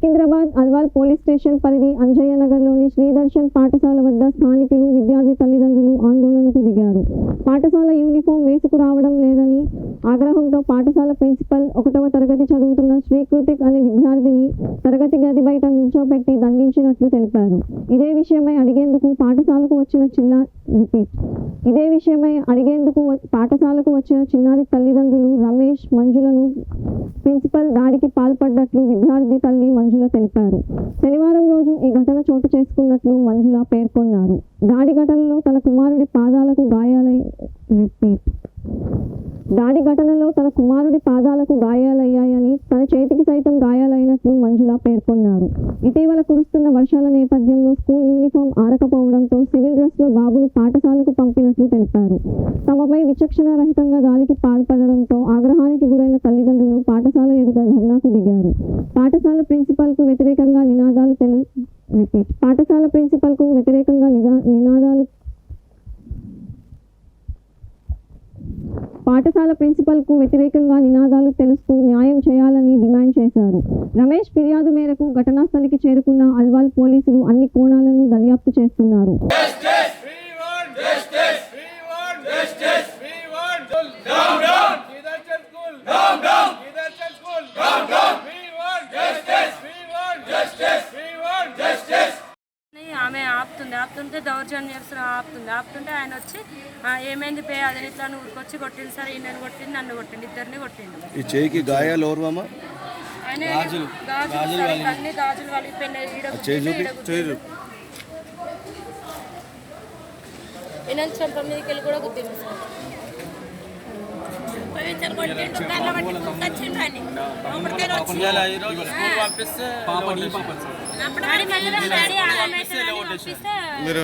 Secunderabad Alwal police station పరిధి అంజయ్య నగర్లోని శ్రీదర్శన్ పాఠశాల వద్ద స్థానికులు విద్యార్థి తల్లిదండ్రులు ఆందోళనకు దిగారు. పాఠశాల యూనిఫామ్ వేసుకురావడం లేదని ఆగ్రహంతో పాఠశాల ప్రిన్సిపల్ ఒకటవ తరగతి చదువుతున్న శ్రీకృతిక్ అనే విద్యార్థిని తరగతి గది బయట నిల్చోపెట్టి దండించినట్లు తెలిపారు. ఇదే విషయమై అడిగేందుకు పాఠశాలకు వచ్చిన చిన్న రిపీట్. ఇదే విషయమై అడిగేందుకు పాఠశాలకు వచ్చిన చిన్నారి తల్లిదండ్రులు రమేష్ మంజులను ప్రిన్సిపల్ దాడికి పాల్పడ్డట్లు విద్యార్థి తల్లి మంజుల తెలిపారు. శనివారం రోజు ఈ ఘటన చోటు చేసుకున్నట్లు మంజుల పేర్కొన్నారు. దాడి ఘటనలో తన కుమారుడి పాదాలకు గాయాలై రిపీట్. దాడి ఘటనలో తన కుమారుడి పాదాలకు గాయాలయ్యాయని తన చేతికి సైతం గాయాలైనట్లు మంజుల పేర్కొన్నారు. ఇటీవల కురుస్తున్న వర్షాల నేపథ్యంలో స్కూల్ యూనిఫామ్ ఆరకపోవడంతో సివిల్ డ్రెస్లో బాబును పాఠశాలకు పంపినట్లు తెలిపారు. తమపై విచక్షణ రహితంగా దాడికి పాల్పడడంతో ఆగ్రహానికి గురై పాఠశాల ప్రిన్సిపల్కు వ్యతిరేకంగా నినాదాలు తెలు రిపీట్. పాఠశాల ప్రిన్సిపల్కు వ్యతిరేకంగా నిదా నినాదాలు పాఠశాల ప్రిన్సిపల్కు వ్యతిరేకంగా నినాదాలు తెలుస్తూ న్యాయం చేయాలని డిమాండ్ చేశారు. రమేష్ ఫిర్యాదు మేరకు ఘటనా స్థలికి చేరుకున్న అల్వాల్ పోలీసులు అన్ని కోణాలను ఆమె ఆపుతుంది ఆపుతుంటే దౌర్జన్యం చేస్తున్నా ఆపుతుంది ఆపుతుంటే ఆయన వచ్చి "ఆ, ఏమైంది పే అది ఇట్లా నువ్వు ఊరికొచ్చి కొట్టింది సార్ ఈయనని కొట్టింది నన్ను కొట్టింది ఇద్దరిని కొట్టిండు ఈ చేయికి గాయాలు ఓర్వమ్మా ఆయన గాజులు అన్ని గాజులు గుద్దిండు. ఈయన చెంప మీదకి వెళ్ళి కూడా గుద్దిండు సార్ మీరు